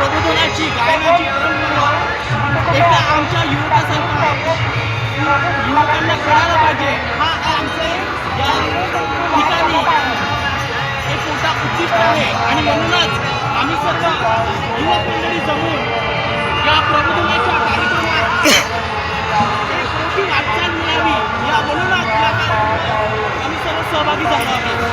प्रबोधनाची गायनाची परंपरा. एकदा आमच्या युवकासारखा युवकांना कळायला पाहिजे हा आमचे या ठिकाणी एक मोठा उद्दिष्ट आहे. आणि म्हणूनच आम्ही सर्व युवक मंडळी जमून या प्रबोधनाच्या कार्यक्रमात एक मोठी वाटचाल मिळावी या म्हणूनच या आम्ही सर्व सहभागी झालो आहोत.